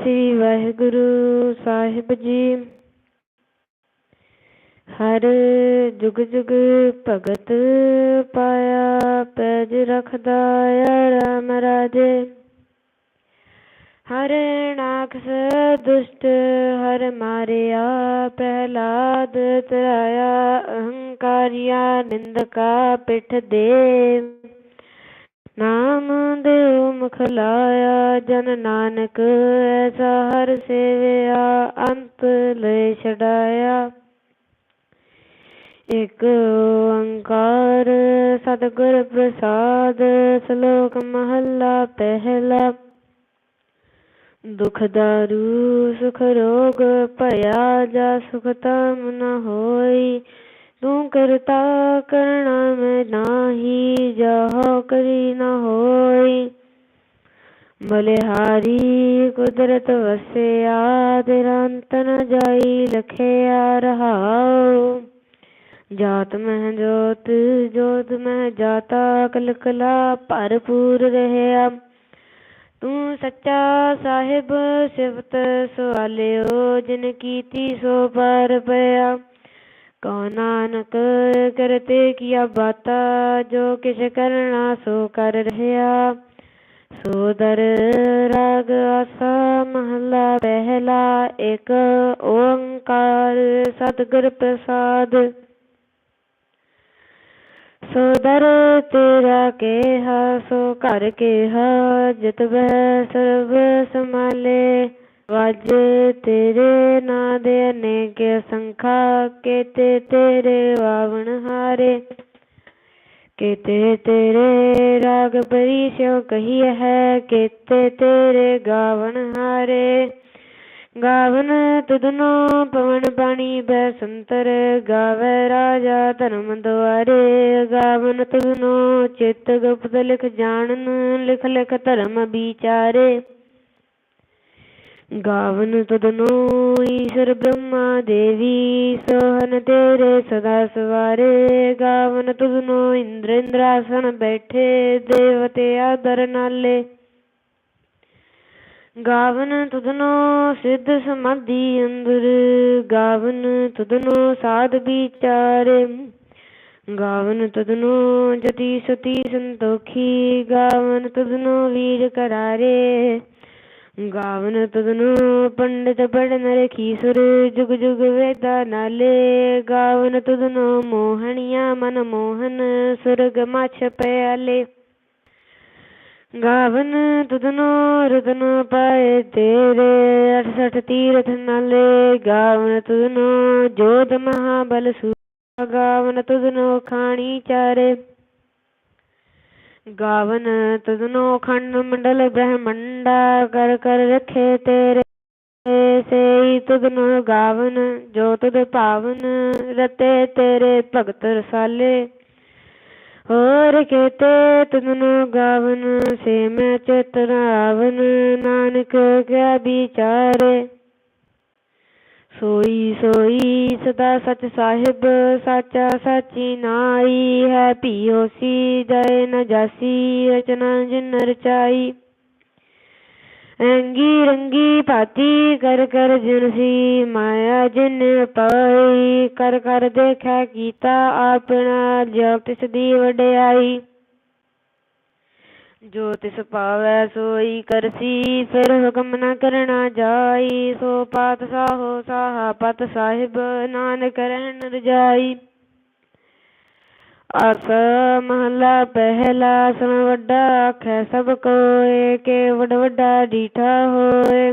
ਸ੍ਰੀ ਵਾਹਿਗੁਰੂ ਸਾਹਿਬ ਜੀ। ਹਰ ਜੁਗ ਜੁਗ ਭਗਤ ਪਾਇਆ, ਪੈਜ ਰਖਦਾ ਰਾਮ ਰਾਜੇ। ਹਰ ਨਾਖਸ ਦੁਸ਼ਟ ਹਰ ਮਾਰਿਆ, ਪ੍ਰਹਲਾਦ ਤਰਾਇਆ, ਅਹੰਕਾਰਿਆ ਨਿੰਦਕਾ ਪਿੱਠ ਦੇ। ਨਾਮ ਦੇਵ ਮੁਖ ਲਾਇਆ, ਜਨ ਨਾਨਕ ਐਸਾ ਹਰ ਸੇਵਿਆ, ਅੰਤ ਲੈ ਛਡਾਇਆ। ਇਕ ਓੰਕਾਰ ਸਤਿਗੁਰ ਪ੍ਰਸਾਦ, ਸ਼ਲੋਕ ਮਹੱਲਾ ਪਹਿਲਾ। ਦੁਖ ਦਾਰੂ, ਸੁਖ ਰੋਗ, ਭਇਆ ਜਾ ਸੁਖ ਤਮ ਨ ਹੋਈ ਤੂੰ ਕਰਤਾ ਕਰਣਾ ਮੈਂ ਨਾਹੀ, ਜਹ ਕਰੀ ਨ ਹੋਈ। ਬਲਿਹਾਰੀ ਕੁਦਰਤ ਵਸਿਆ ਤੇਰਾ ਅੰਤ ਨ ਜਾਈ, ਲਖਿਆ ਰਹਾਉ। ਜਾਤ ਮਹਿ ਜੋਤ ਜੋਤ ਮਹਿ ਜਾਤਾ ਕਲ ਕਲਕਲਾ ਭਰਪੂਰ ਰਹਿਆ। ਤੂੰ ਸੱਚਾ ਸਾਹਿਬ, ਸਿਫਤ ਸਵਾਲਿਓ, ਜਿਨ ਕੀਤੀ ਸੋ ਪਰ ਪਿਆ। ਕਉ ਨਾਨਕ ਕਰਤੇ ਕੀਆ ਬਾਤਾ, ਜੋ ਕਿਛ ਕਰਨਾ ਸੋ ਕਰ ਰਹਿਆ। ਸੋ ਦਰ ਰਾਗ ਆਸਾ ਮਹਲਾ ਪਹਿਲਾ, ਇੱਕ ਓੰਕਾਰ ਸਤਿਗੁਰ ਪ੍ਰਸਾਦ। ਸੋ ਦਰ ਤੇਰਾ ਕੇਹਾ, ਸੋ ਘਰ ਕੇਹਾ, ਜਿਤ ਬਹਿ ਸਰਬ ਸਮਾਲੇ ਵਾਜੇ ਤੇਰੇ ਨਾਂ ਦੇ ਅਨੇਕ ਸੰਖਾ, ਕੇਤੇ ਤੇਰੇ ਵਾਵਣ ਹਾਰੇ, ਕੇਤੇ ਤੇਰੇ ਰਾਗ ਪਰੀ ਸਿਉ ਹੈ, ਕੇਤੇ ਤੇਰੇ ਗਾਵਣ ਹਾਰੇ। ਗਾਵਨ ਤੁਧਨੋ ਪਵਨ ਪਾਣੀ ਬੈ ਸੰਤਰ ਗਾਵੇ ਰਾਜਾ ਧਰਮ ਦੁਆਰੇ। ਗਾਵਨ ਤੁਧਨੋ ਚਿਤ ਗੁਪਤ ਲਿਖ ਜਾਣਨ, ਲਿਖ ਲਿਖ ਧਰਮ ਵਿਚਾਰੇ। ਗਾਵਨ ਤੁਧਨੋ ਈਸ਼ਰ ਬ੍ਰਹਮਾ ਦੇਵੀ, ਸੋਹਨ ਤੇਰੇ ਸਦਾ ਸਵਾਰੇ। ਗਾਵਨ ਤੁਧਨੋ ਇੰਦਰ ਇੰਦਰਾਸਨ ਬੈਠੇ, ਦੇਵਤੇ ਆਦਰ ਨਾਲੇ। ਗਾਵਨ ਤੁਧਨੋ ਸਿੱਧ ਸਮਾਧੀ ਅੰਦਰ, ਗਾਵਨ ਤੁਧਨੋ ਸਾਧ ਵਿਚਾਰੇ। ਗਾਵਨ ਤਦਨੋ ਜਤੀ ਸਤੀ ਸੰਤੋਖੀ, ਗਾਵਨ ਤੁਧਨੋ ਵੀਰ ਕਰਾਰੇ। ਗਾਵਨ ਤੁਧਨੋ ਪੰਡਿਤ ਪੜਨ ਰਖੀ ਸੁਰ, ਜੁਗ ਜੁਗ ਵੇਦਾ ਨਾਲੇ। ਗਾਵਨ ਤੁਧਨੋ ਮੋਹਣੀਆਂ ਮਨ ਮੋਹਨ, ਸੁਰਗ ਮਛ ਪਿਆਲੇ। ਗਾਵਨ ਤੁਧਨੋ ਰਤਨ ਪਾਏ ਤੇਰੇ 68 ਤੀਰਥ ਨਾਲੇ। ਗਾਵਨ ਤੁਧਨੋ ਜੋਧ ਮਹਾਬਲ ਸੂ, ਗਾਵਨ ਤੁਧਨੋ ਖਾਣੀ ਚਾਰੇ। ਗਾਵਨ ਤੁਧਨੋ ਖੰਡ ਮੰਡਲ ਬ੍ਰਹਮੰਡਾ ਕਰ ਕਰ ਰਖੇ ਤੇਰੇ। ਸੇਈ ਤੁਧਨੋ ਗਾਵਨ, ਜੋ ਤੁਧ ਭਾਵਨ ਰਤੇ ਤੇਰੇ ਭਗਤ ਰਸਾਲੇ। ਹੋਰ ਕੇਤੇ ਤੁਧਨੋ ਗਾਵਨ ਸੇ ਮੈਂ ਚਿਤ ਰਾਵਨ, ਨਾਨਕ ਕਿਆ ਵਿਚਾਰੇ। ਸੋਈ ਸੋਈ ਸਦਾ ਸਚ ਸਾਹਿਬ, ਸਾਚਾ ਸਾਚੀ ਨਾਈ ਹੈ ਭੀਓ ਸੀ ਜੈ ਨ ਜਾਸੀ ਰਚਨਾ ਜਿਨ ਰਚਾਈ। ਰੰਗੀ ਰੰਗੀ ਭਾਤੀ ਕਰ ਕਰ ਜਿਨਸੀ ਮਾਇਆ ਜਿਨ ਪਾਈ। ਕਰ ਕਰ ਦੇਖਿਆ ਕੀਤਾ ਆਪਣਾ ਜੋ ਤਿਸ ਦੀ ਵਡਿਆਈ। ਜੋ ਤਿਸ ਪਾਵੈ ਸੋਈ ਕਰਸੀ ਫਿਰ ਹੁਕਮ ਨ ਕਰਣਾ ਜਾਈ, ਸੋ ਪਾਤ ਸਾਹੋ ਸਾਹਾ ਪਤ ਸਾਹਿਬ, ਨਾਨਕ ਰਹਿਣ ਰਜਾਈ। ਅਸ ਮਹਲਾ ਪਹਿਲਾ, ਸਮ ਵੱਡਾ ਆਖੈ ਸਭ ਕੋਏ ਕੇ ਵਡ ਵੱਡਾ ਡੀਠਾ ਹੋਏ।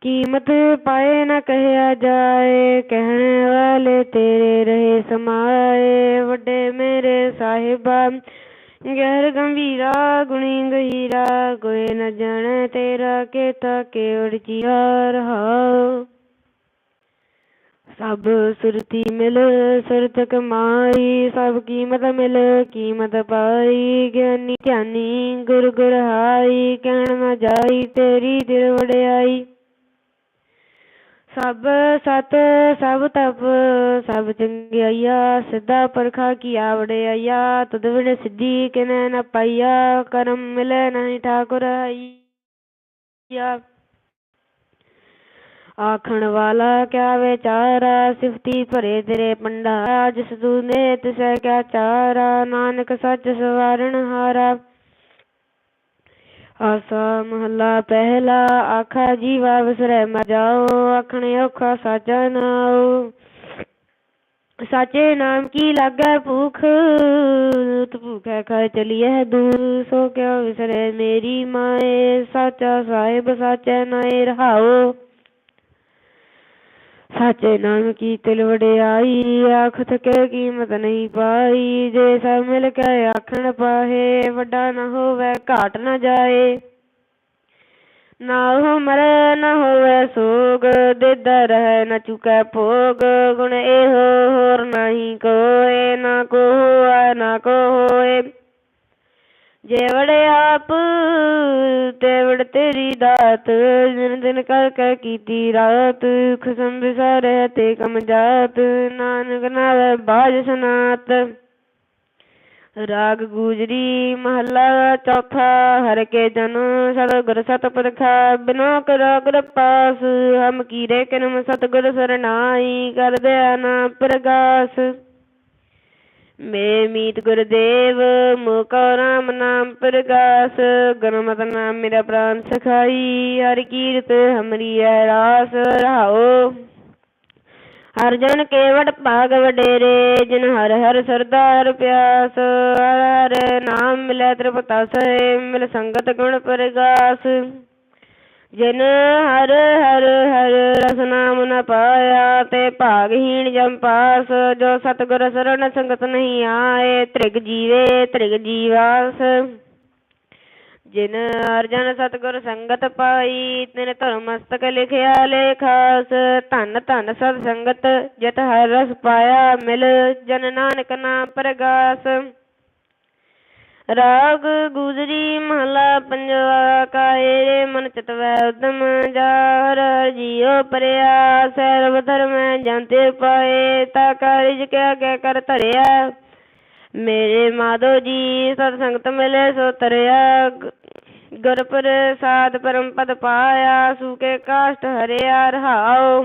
ਕੀਮਤ ਪਾਏ ਨਾ ਕਹਿਆ ਜਾਏ, ਕਹਿਣ ਵਾਲੇ ਤੇਰੇ ਰਹੇ ਸਮਾਏ। ਵੱਡੇ ਮੇਰੇ ਸਾਹਿਬਾ ਗਹਿਰ ਗੰਭੀਰਾ, ਗੁਣੀ ਗਹੀਰਾ, ਕੋਈ ਨ ਜਾਣੈ ਤੇਰਾ ਕੇਤਾ ਕੇਵੜ ਜੀਆ ਰਹਾਉ ਸਭ ਸੁਰਤੀ ਮਿਲ ਸੁਰਤ ਕਮਾਈ ਸਭ ਕੀਮਤ ਮਿਲ, ਕੀਮਤ ਪਾਈ। ਗਿਆਨੀ ਧਿਆਨੀ, ਗੁਰ ਗੁਰ ਹਾਈ, ਕਹਿਣ ਨਾ ਜਾਈ ਤੇਰੀ ਦਿਲ ਵੜਿਆਈ ਸਭ ਸਤ, ਸਭ ਤਪ, ਸਭ ਚੰਗਿਆਈਆ ਸਿੱਧਾ ਪਰਖਾ ਕੀਆ ਵਡਿਆਈਆ ਤਦ ਵਿਣ ਸਿੱਧੀ ਕਿਨੈ ਨ ਪਾਈਆ, ਕਰਮ ਮਿਲੈ ਨਹੀਂ ਠਾਕੁਰ ਹਈਆ ਆਖਣ ਵਾਲਾ ਕਿਆ ਵਿਚਾਰਾ, ਸਿਫਤੀ ਭਰੇ ਤੇਰੇ ਪੰਡਾ ਜਿਸ ਤੂੰ ਨੇ ਤਿਸੈ ਕਿਆ ਚਾਰਾ, ਨਾਨਕ ਸੱਚ ਸਵਾਰਨ ਹਾਰਾ। ਆਸਾ ਮਹੱਲਾ ਪਹਿਲਾ, ਆਖਾ ਜੀਵਾ ਵਿਸਰੈ ਮ ਜਾਓ ਆਖਣੇ ਔਖਾ ਸਾਚਾ ਨਾਉ। ਸਾਚੇ ਨਾਮ ਕੀ ਲਾਗੈ ਭੂਖ? ਤੁ ਭੂਖੈ ਖਾਇ ਚਲੀਐ ਦੂਰ, ਸੋ ਕਿਉ ਵਿਸਰੈ ਮੇਰੀ ਮਾਏ? ਸਾਚਾ ਸਾਹਿਬ ਸਾਚੈ ਨਾਏ ਰਹਾਓ ਸਾਚੇ ਨਾਮ ਕੀ ਤਿਲ ਵਡਿਆਈ ਆਖ ਥਕੇ ਕੀਮਤ ਨਹੀਂ ਪਾਈ। ਜੇ ਸਭ ਮਿਲ ਕੇ ਆਖਣ ਪਾਹੇ, ਵੱਡਾ ਨਾ ਹੋਵੇ, ਘਾਟ ਨਾ ਜਾਏ। ਨਾ ਹੋ ਮਰੇ, ਨਾ ਹੋਵੇ ਸੋਗ ਦੇਦਾ ਰਹਿ ਨਾ ਚੁਕੈ ਭੋਗ। ਗੁਣ ਇਹੋ ਹੋਰ ਨਹੀਂ ਕੋਏ, ਨਾ ਕੋ ਹੋਆ, ਨਾ ਕੋ ਹੋਏ। ਜੇਵੜੇ ਆਪ ਤੇ ਤੇਰੀ ਦਾਤ ਦਿਨ ਦਿਨ ਕਰ ਕਰ ਕੀਤੀ ਰਾਤ ਖਸਮ ਵਿਸਾਰੇ ਤੇ ਕਮ ਜਾਤ ਨਾਨਕ ਨਾਵੇ ਬਾਜ ਸਨਾਤ ਰਾਗ ਗੂਜਰੀ ਮਹੱਲਾ ਚੌਥਾ ਹਰ ਕੇ ਜਨ ਸਤਿਗੁਰ ਸਤਿਪੁਰਖਾ ਬਿਨੋ ਕਰੋ ਗੁਰ ਪਾਸ ਹਮ ਕੀਰੇ ਕਿਨਮ ਸਤਿਗੁਰ ਸਰਨਾਈ ਕਰਦੇ ਨਾ ਪ੍ਰਗਾਸ ਮੇ ਮੀਤ ਗੁਰਦੇਵ ਮੁਕੋ ਰਾਮ ਨਾਮ ਪ੍ਰਗਾਸ, ਗੁਰਮਤਿ ਨਾਮ ਮੇਰਾ ਪ੍ਰਾਨ ਸਖਾਈ, ਹਰ ਕੀਰਤ ਹਮਰੀ ਹੈ ਰਾਸ ਰਹਾਓ ਹਰ ਜਨ ਕੇਵਟ ਭਾਗ ਵਡੇਰੇ, ਜਿਨ ਹਰ ਹਰ ਸਰਦਾਰ ਪਿਆਸ, ਹਰ ਹਰ ਨਾਮ ਮਿਲੈ ਤ੍ਰਿਪਤਾ ਸਹਿ, ਮਿਲ ਸੰਗਤ ਗੁਣ ਪ੍ਰਗਾਸ। ਜਿਨ ਹਰ ਹਰ ਹਰ ਰਸ ਨਾਮ ਨ ਪਾਇਆ ਤੇ ਭਾਗਹੀਣ ਜਮ ਪਾਸ, ਜੋ ਸਤਿਗੁਰ ਸਰਣ ਸੰਗਤ ਨਹੀਂ ਆਏ, ਤ੍ਰਿਗ ਜੀਵੇ ਤ੍ਰਿਗ ਜੀਵਾਸ। ਜਿਨ ਅਰਜਨ ਸਤਿਗੁਰ ਸੰਗਤ ਪਾਈ, ਤਿਨ ਧਰਮ ਮਸਤਕ ਲਿਖਿਆ ਲੇਖਾਸ। ਧਨ ਧਨ ਸਤ ਸੰਗਤ, ਜਿਤ ਹਰ ਰਸ ਪਾਇਆ ਮਿਲ, ਜਨ ਨਾਨਕ ਨਾਮ ਪ੍ਰਗਾਸ। ਰਾਗ ਗੁਜਰੀ ਮਹਲਾ ਪੰਜਵਾ ਕਾਏ ਮਨ ਚਿਤਵੈ ਉਦਮ ਜਾਰ ਜੀਉ ਪਰਿਆ, ਸਰਬ ਧਰਮ ਜੰਤੇ ਪਾਏ, ਤਾ ਕਾਰਜ ਕਿਆ ਕਹਿ ਕਰ ਧਰਿਆ। ਮੇਰੇ ਮਾਧੋ ਜੀ ਸਤ ਸੰਗਤ ਮਿਲੇ ਸੋ ਤਰਿਆ ਗੁਰ ਪ੍ਰਸਾਦ ਪਰਮ ਪਦ ਪਾਇਆ ਸੂਕੇ ਕਾਸ਼ਟ ਹਰਿਆ ਰਹਾਉ।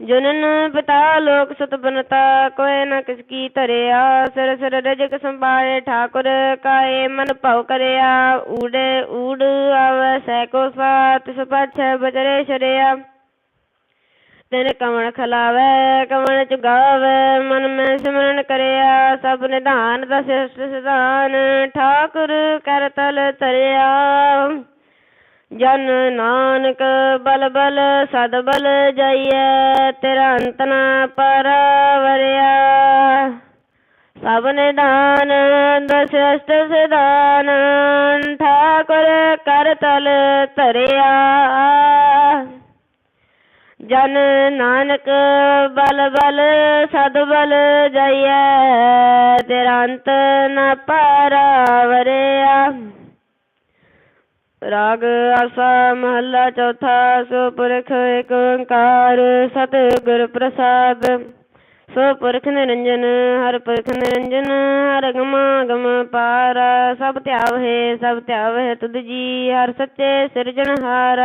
ਜਨਨ ਪਿਤਾ ਲੋਕ ਸਤ ਬਨਤਾ, ਕੋਇ ਨ ਕਿਸ ਕੀ ਧਰਿਆ, ਸਿਰ ਸਿਰ ਰਜਕ ਸੰਭਾਲੇ, ਠਾਕੁਰ ਕਾਏ ਮਨ ਭਉ ਕਰਿਆ, ਊੜੇ ਊੜ ਆਵੈ ਸੈ ਕੋ ਸਾਤ ਤਿਸ ਪਾਛੈ ਬਚਰੇ ਸ਼ਰਿਆ। ਤਿਨ ਕਵਣ ਖਲਾਵੈ ਕਵਣ ਚੁਗਾਵੈ, ਮਨ ਮੈਂ ਸਿਮਰਨ ਕਰਿਆ, ਸਭ ਨਿਧਾਨ ਦਾ ਸਿਸ਼ਟ ਸਿਧਾਨ, ਠਾਕੁਰ ਕਰ ਤਲ ਤਰਿਆ ਜਨ ਨਾਨਕ ਬਲ ਬਲ ਸਦ ਬਲ ਜਾਈਐ, ਤੇਰਾ ਅੰਤ ਨਾ ਪਰਵਰਿਆ। ਸਭ ਨਿਧਾਨ ਦਸ ਅਸ਼ਟ ਸਿਧਾਨ, ਠਾਕੁਰ ਕਰ ਤਲ ਧਰਿਆ। ਜਨ ਨਾਨਕ ਬਲ ਬਲ ਸਦ ਬਲ ਜਾਈਐ, ਤੇਰਾ ਅੰਤ ਨ ਪਰਵਰਿਆ। ਰਾਗ ਆਸਾ ਮਹੱਲਾ ਚੌਥਾ ਸੋ ਪੁਰਖ ਏਕ ਓੰਕਾਰ, ਸਤਿਗੁਰ ਪ੍ਰਸਾਦ। ਸੋ ਪੁਰਖ ਨਿਰੰਜਨ, ਹਰ ਪੁਰਖ ਨਿਰੰਜਨ, ਹਰ ਗਮ ਗਮ ਪਾਰ। ਸਭ ਧਿਆਵ ਹੈ, ਸਭ ਧਿਆਵ ਹੈ ਤੁਧ ਜੀ, ਹਰ ਸੱਚੇ ਸਿਰਜਣਹਾਰ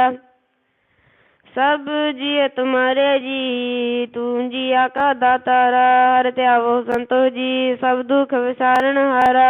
ਸਭ ਜੀ ਤੁਮਾਰੇ ਜੀ, ਤੂੰ ਜੀ ਆਕਾ ਦਾਤਾਰਾ। ਹਰ ਧਿਆਵੋ ਸੰਤੋ ਜੀ, ਸਭ ਦੁਖ ਵਿਸਾਰਨ ਹਾਰਾ।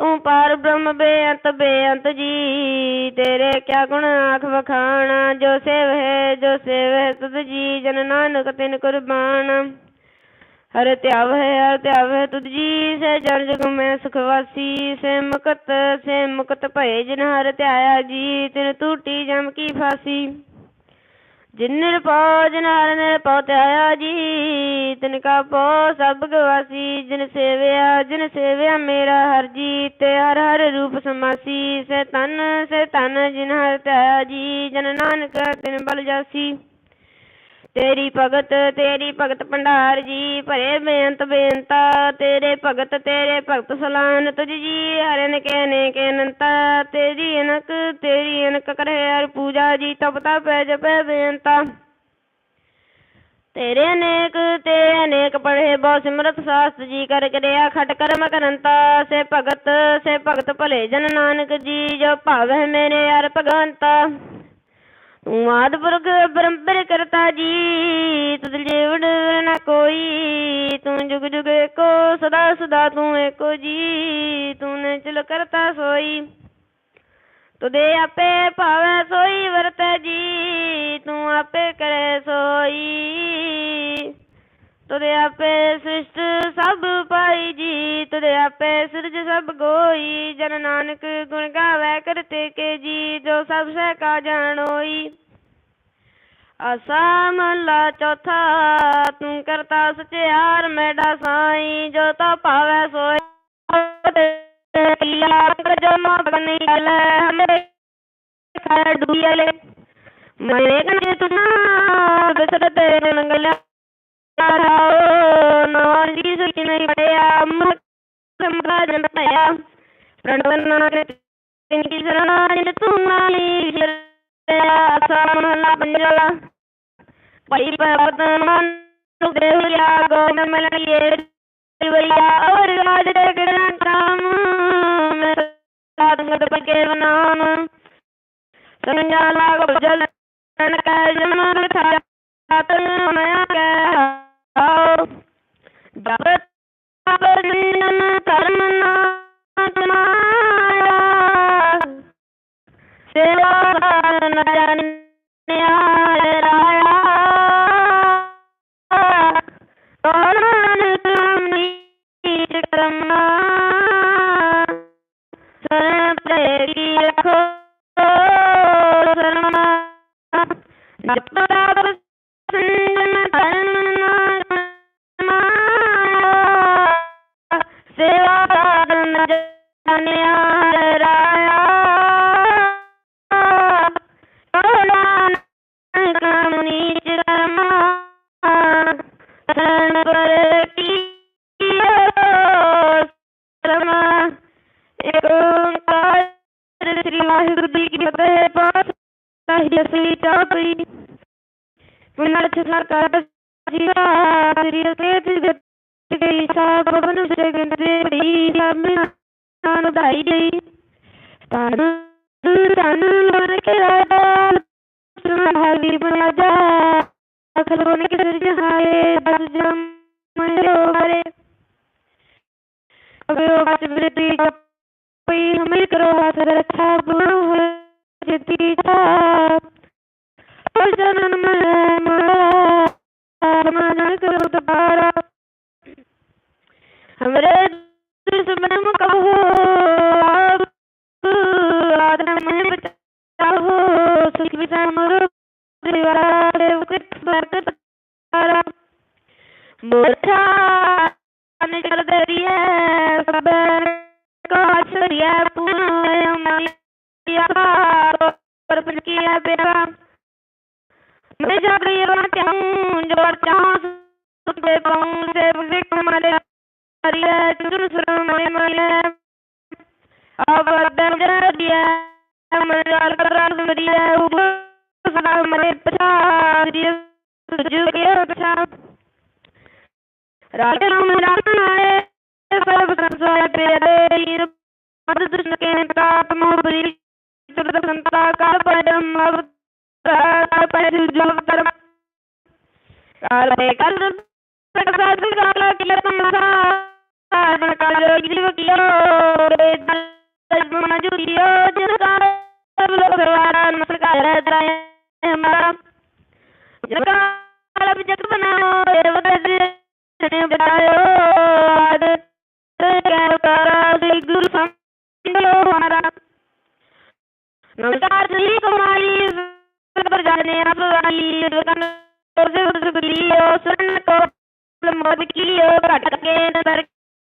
ਤੂੰ ਪਾਰ ਬ੍ਰਹਮ ਬੇਅੰਤ ਬੇਅੰਤ ਜੀ, ਤੇਰੇ ਕਿਆ ਗੁਣ ਆਖ ਵਖਾਣਾ, ਜੋ ਸੇਵ ਹੈ ਜੋ ਸੇਵ ਹੈ ਤੁਧ ਜੀ, ਜਨ ਨਾਨਕ ਤਿਨ ਕੁਰਬਾਨ। ਹਰ ਧਿਆਵ ਹੈ ਹਰ ਧਿਆਵ ਹੈ ਤੁਧ ਜੀ ਸੇ ਜਨ ਜਗ ਮੈਂ ਸੁਖਵਾਸੀ ਸੇ ਮੁਕਤ ਸੇ ਮੁਕਤ ਭਏ ਜਿਨ ਹਰ ਧਿਆਇਆ ਜੀ, ਤਿਨ ਟੂਟੀ ਜਮ ਕੀ ਫਾਸੀ। ਜਿਨ ਨਿਰਭਉ ਜਿਨ ਹਰਿ ਨਿਰਭਉ ਧਿਆਇਆ ਜੀ, ਤਿਨ ਕਾ ਪੋ ਸਭ ਗਵਾਸੀ, ਜਿਨ ਸੇਵਿਆ ਜਿਨ ਸੇਵਿਆ ਮੇਰਾ ਹਰ ਜੀ ਤੇ ਹਰ ਹਰ ਰੂਪ ਸਮਾਸੀ ਸੇ ਤਨ ਸੇ ਤਨ ਜਿਨ ਹਰ ਧਿਆਇਆ ਜੀ, ਜਨ ਨਾਨਕ ਤਿਨ ਬਲ ਜਾਸੀ। ਤੇਰੀ ਭਗਤ ਤੇਰੀ ਭਗਤ ਭੰਡਾਰ ਜੀ, ਭਰੇ ਬੇਅੰਤ ਬੇਅੰਤਾ ਤੇਰੇ ਭਗਤ ਤੇਰੇ ਭਗਤ ਸਲਾਨ ਤੁਝ ਜੀ, ਹਰਨ ਕੇ ਨੇ ਕੇ ਅਨੰਤਾ ਤੇਰੀ ਅਨਕ ਤੇਰੀ ਅਨਕ ਕਰੇ ਹਰ ਪੂਜਾ ਜੀ, ਤਪ ਤਪੈ ਜਪੈ ਬੇਅੰਤਾ ਤੇਰੇ ਅਨੇਕ ਤੇ ਅਨੇਕ ਪੜ੍ਹੇ ਬਹੁ ਸਿਮਰਤ ਸਾਸਤ ਜੀ, ਕਰ ਕਰਿਆ ਖਟ ਕਰਮ ਕਰੰਤਾ। ਸੇ ਭਗਤ ਸੇ ਭਗਤ ਭਲੇ ਜਨ ਨਾਨਕ ਜੀ, ਜੋ ਭਾਵੈ ਮੇਰੇ ਹਰ ਭਗਵੰਤਾ। ਤੂੰ ਆਦਿ ਪੁਰਖ ਬ੍ਰਹਮਪਰ ਕਰਤਾ ਜੀ ਤੁਧ ਜੀਵੜ ਨਾ ਕੋਈ, ਤੂੰ ਜੁਗ ਜੁਗ ਏਕੋ, ਸਦਾ ਸਦਾ ਤੂੰ ਏਕੋ ਜੀ, ਤੂੰ ਨੇ ਚਲ ਕਰਤਾ ਸੋਈ। ਤੁਦੇ ਆਪੇ ਭਾਵੈ ਸੋਈ, ਵਰਤੈ ਜੀ, ਤੂੰ ਆਪੇ ਕਰੇ ਸੋਈ। ਤੁਦੇ ਆਪੇ ਸ੍ਰਿਸ਼ਟ ਸਭ ਪਾਈ ਜੀ ਤੁਦੇ ਆਪੇ ਸਿਰਜ ਸਭ ਗੋਈ, ਜਨ ਨਾਨਕ ਗੁਣ ਗਾਵੇ ਕਰਤੇ ਕੇ ਜੀ, ਜੋ ਸਭ ਸਹਿ ਕਾ ਜਾਣੋਈ। ਆਸਾ ਮਹਲਾ ਚੌਥਾ, ਤੂੰ ਕਰਤਾ ਸਚਿਆਰ ਮੈਡਾ ਸਾਈ, ਜੋ ਤਾ ਭਾਵੈ ਸੋਈ ਕੀਆ ਜਮਾ ਬਨੀ ਲੈ ਹਮਰੇ ਖੜ ਦੁਇਲੇ ਮਨੇ ਕਨੇ ਤੁਨਾ ਬਸਰ ਨੰਗਲਾ ਰਾਓ ਨਾਨ ਜੀ ਸੁਚ ਨਹੀਂ ਪੜਿਆ ਮੁਖ ਸੰਭਾਜਨ ਪਿਆ ਪ੍ਰਣਵਨਾ ਕੇ ਤਿਨ ਸੇਵਾ ਕਰਨ ਜਾਣਿਆ ਰਾਇਆ ਕਾਰਨ ਕਰਮ ਨੀਚ ਕਰਮਾ ਗਈ ਸਾਬ ਜਗਨ ਦੇ ਬੜੀ ਸਾਮਨਾ ਨਾਨ ਦਾਈ ਗਈ। ਤਾਨ ਤਨ ਲੋਨ ਕੇ ਰਾਜ ਸੁਹਾਵੀ ਬਣਾ ਜਾ ਅਖਲ ਬਨ ਕੇ ਸਿਰ ਜਹਾਏ ਬਸ ਜਮ ਮਰੋ ਹਰੇ। ਅਗਰ ਬਾਤ ਬਿਰਤੀ ਕੋਈ ਹਮੇ ਕਰੋ ਹਾਥ ਰੱਖਾ ਗੁਰੂ ਹੈ ਜਿਤੀ ਤਾ। ਜਨਨ ਮੈਂ ਮਰਾ ਮਨ ਕਰੋ ਤਬਾਰਾ हमरे दुश्मन कहो आप आदम में बचाओ। सुख विचार विषम परिवार कृत बरकत तारा। मोर्चा कर दरिया सबको आश्चर्य पूर्ण माया पर किया बेरा मैं जा रही हूँ जो चाहूँ सुते पाऊँ से विक Maria, Jerusalem, Maria, Avadam Jadia, Amadar Karaz Maria, Ubusana Maripata, Jukia Pata, Rakam Rakamai, Sarvasaya Pede, Padadrishna Kenta, Pamubri, Santa Karpadam, Karpadu Javatar, Kalpe Kalpe, Kalpe Kalpe, Kalpe Kalpe, Karena kalau gitu kio beda maju kio jelaskan belum berlaran masuk ada teraya malam. Jika kalau bijak benar ya berarti seni berayo ada terkait cara di guru sambil orang. नमस्कार जी कुमारी जाने आप आई दुकान से सुन को मोद की घट के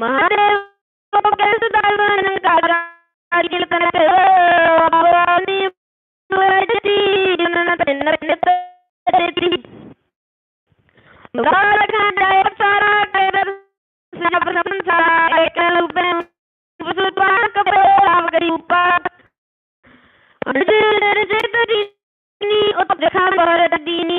Mahadev focused on കാര്യങ്ങൾ കണക്ക് dini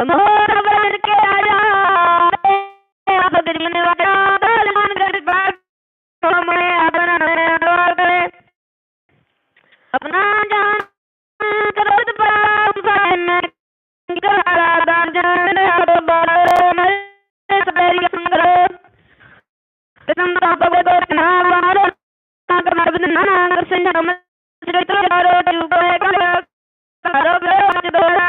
ਮੋਰ ਬਣ ਕੇ ਆ ਜਾ। ਆਪ ਦਿਲ ਮਨ ਵਾਟਾ ਦਲ ਮਨ ਗੜ ਬਾਰ ਸੋਮਣੇ ਆਪਣਾ ਨੋਰ ਦੇ ਆਪਣਾ ਜਾਨ ਕਰੋਦ ਪ੍ਰਾਪ ਸਨ ਕਰਾ ਦਾ ਜਾਨ ਹਰ ਬਾਰ ਮੈਂ ਸਬੇਰੀ ਸੰਗਰ। ਤਨ ਦਾ ਭਗਵਤ ਨਾ ਮਾਰੋ ਨਾ ਕਰ ਮਰ ਨਾ ਨਾ ਕਰ ਸੰਜਾ ਮੈਂ ਜਿਹੜੇ ਤਰ ਰੋ ਜੂ ਬੋ ਹੈ ਕਰ ਕਰੋ ਬੋ ਜਦੋਰਾ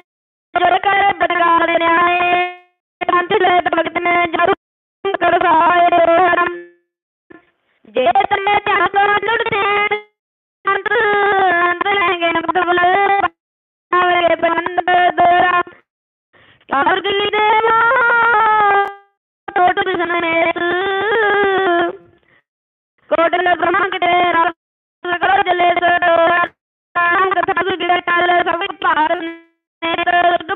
ਪ੍ਰਕਾਰ न्याय ਪੰਥ ਸਹਿਤ ਭਗਤ ਨੇ ਜਰੂ ਕਰ ਸਹਾਇ ਹਰਮ। ਜੇ ਤਨੇ ਧਿਆਨ ਤੋਂ ਲੁੜਦੇ ਅੰਤ ਅੰਤ ਲਹਿਗੇ ਨਮਕ ਬੁਲੇ। ਪਾਵਰੇ ਬੰਦ ਦੋਰਾ ਕਾਰਗ ਨੀ ਦੇਵਾ ਟੋਟ ਜਨ ਨੇ ਕੋਟ ਲ ਬ੍ਰਹਮ ਕਿਤੇ ਰਲ ਕਰ ਜਲੇ ਦੋਰਾ ਅੰਗ ਤੱਕ ਗਿਰੇ ਕਾਲ ਸਭ ਭਾਰ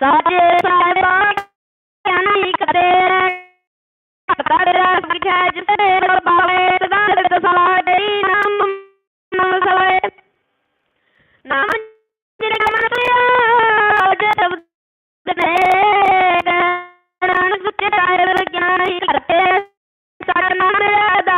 ਸਾਜੇ ਸਾਹਿਬਾ ਗਿਆਨੀ ਕਰੇ ਕਰੇ ਸਖਿਆ ਜਿਤੇ ਬਾਵੇ ਸਦਾ ਦਸਾੜੇ ਨਾਮ ਸਵੇ ਨਾਮ ਜਿਹੜੇ ਕਮਤਿਆ ਜਬ ਦੇ ਗਣ ਸੁਚੇ ਆਇਰ ਗਿਆਨੀ ਕਰਤੇ ਸਾਡਾ ਨਾਮ ਦਾ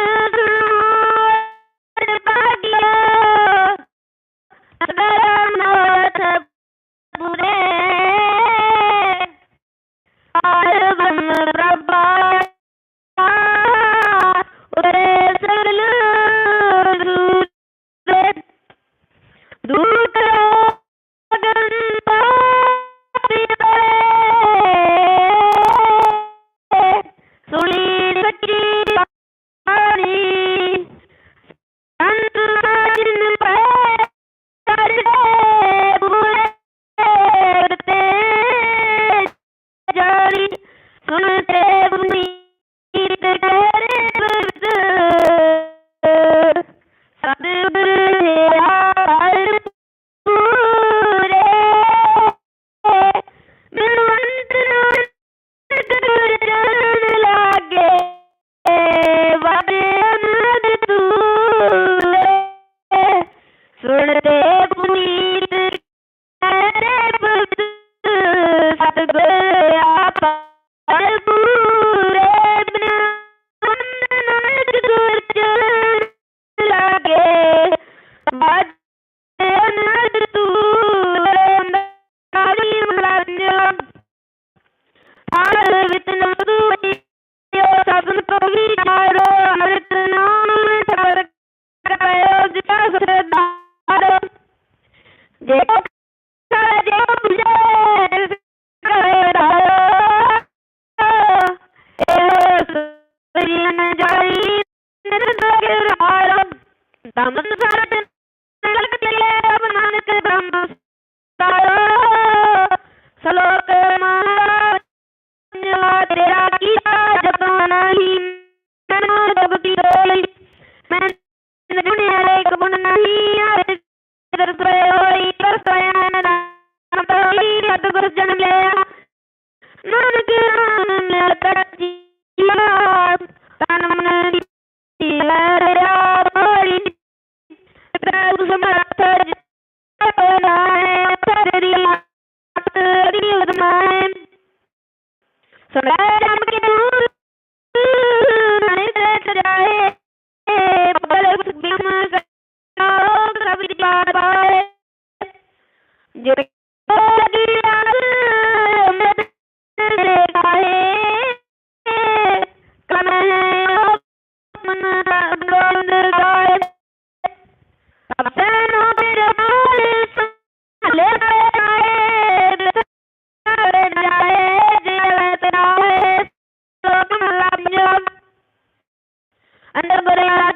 ಸುಳ್ಳುತ್ತೆ ਮੈਨੂੰ ਅੰਦਰ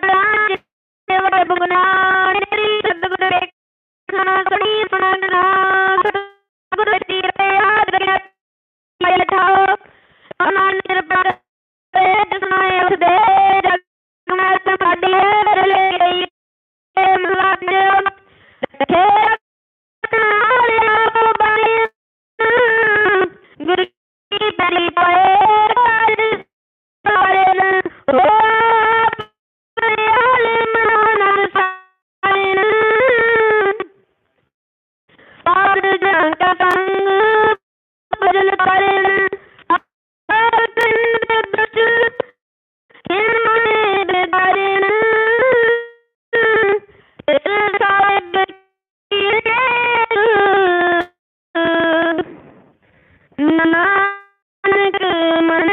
ਨਾਨਕ ਮਨ